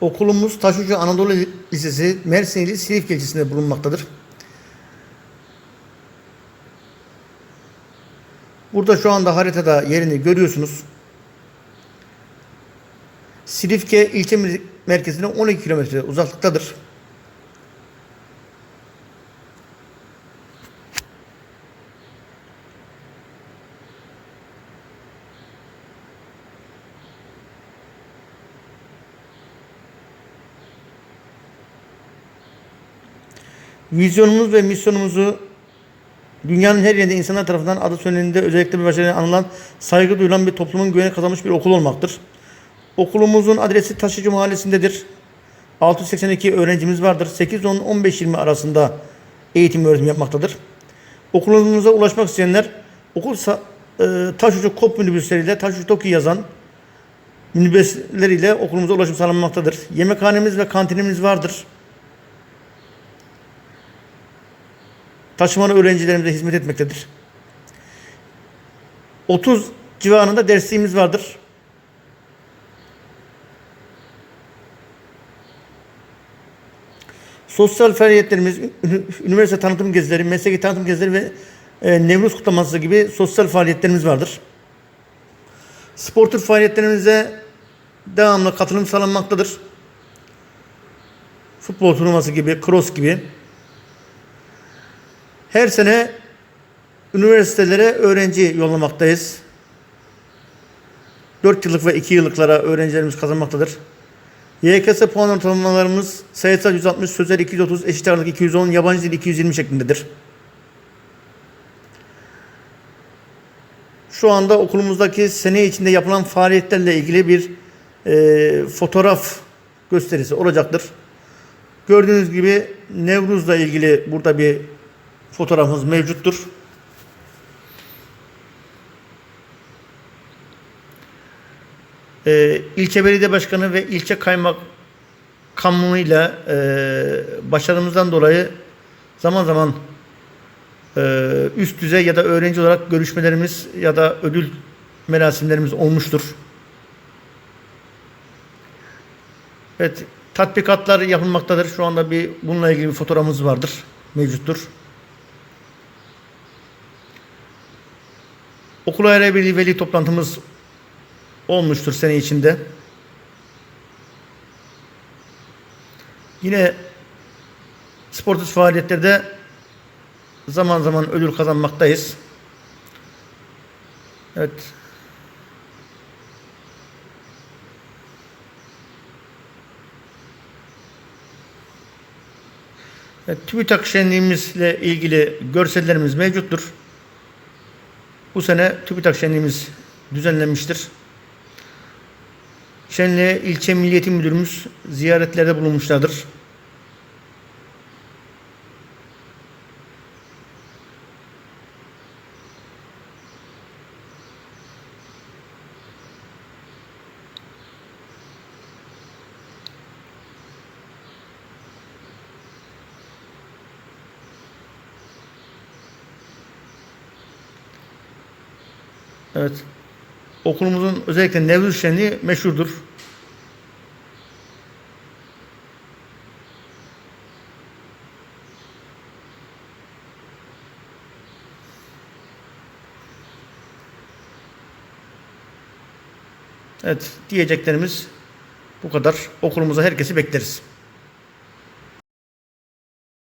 Okulumuz Taşucu Anadolu Lisesi Mersin ili Silifke ilçesinde bulunmaktadır. Burada şu anda haritada yerini görüyorsunuz. Silifke ilçe mer- merkezine 12 kilometre uzaklıktadır. Vizyonumuz ve misyonumuzu dünyanın her yerinde insanlar tarafından adı söylendiğinde özellikle bir başarıya anılan, saygı duyulan bir toplumun güveni kazanmış bir okul olmaktır. Okulumuzun adresi Taşıcı Mahallesi'ndedir. 682 öğrencimiz vardır. 8, 10, 15, 20 arasında eğitim öğretim yapmaktadır. Okulumuza ulaşmak isteyenler okul e, Taşucu Kop minibüsleriyle Taşucu Toki yazan minibüsleriyle okulumuza ulaşım sağlanmaktadır. Yemekhanemiz ve kantinimiz vardır. Taşımalı öğrencilerimize hizmet etmektedir. 30 civarında dersliğimiz vardır. Sosyal faaliyetlerimiz, üniversite tanıtım gezileri, mesleki tanıtım gezileri ve e, Nevruz kutlaması gibi sosyal faaliyetlerimiz vardır. Sportif faaliyetlerimize devamlı katılım sağlanmaktadır. Futbol turnuvası gibi, cross gibi. Her sene üniversitelere öğrenci yollamaktayız. 4 yıllık ve 2 yıllıklara öğrencilerimiz kazanmaktadır. YKS puan ortalamalarımız sayısal 160, sözel 230, eşit ağırlık 210, yabancı dil 220 şeklindedir. Şu anda okulumuzdaki sene içinde yapılan faaliyetlerle ilgili bir e, fotoğraf gösterisi olacaktır. Gördüğünüz gibi Nevruz'la ilgili burada bir fotoğrafımız mevcuttur. Ee, ilçe belediye başkanı ve ilçe kaymakamlığıyla e, başarımızdan dolayı zaman zaman e, üst düzey ya da öğrenci olarak görüşmelerimiz ya da ödül merasimlerimiz olmuştur. Evet, tatbikatlar yapılmaktadır. Şu anda bir bununla ilgili bir fotoğrafımız vardır, mevcuttur. Okul aile birliği veli toplantımız olmuştur sene içinde. Yine sportif faaliyetlerde zaman zaman ödül kazanmaktayız. Evet. Evet, TÜBİTAK şenliğimizle ilgili görsellerimiz mevcuttur. Bu sene TÜBİTAK şenliğimiz düzenlenmiştir. Şenliğe ilçe Milliyetin Müdürümüz ziyaretlerde bulunmuşlardır. Evet. Okulumuzun özellikle Nevruz Şenliği meşhurdur. Evet, diyeceklerimiz bu kadar. Okulumuza herkesi bekleriz.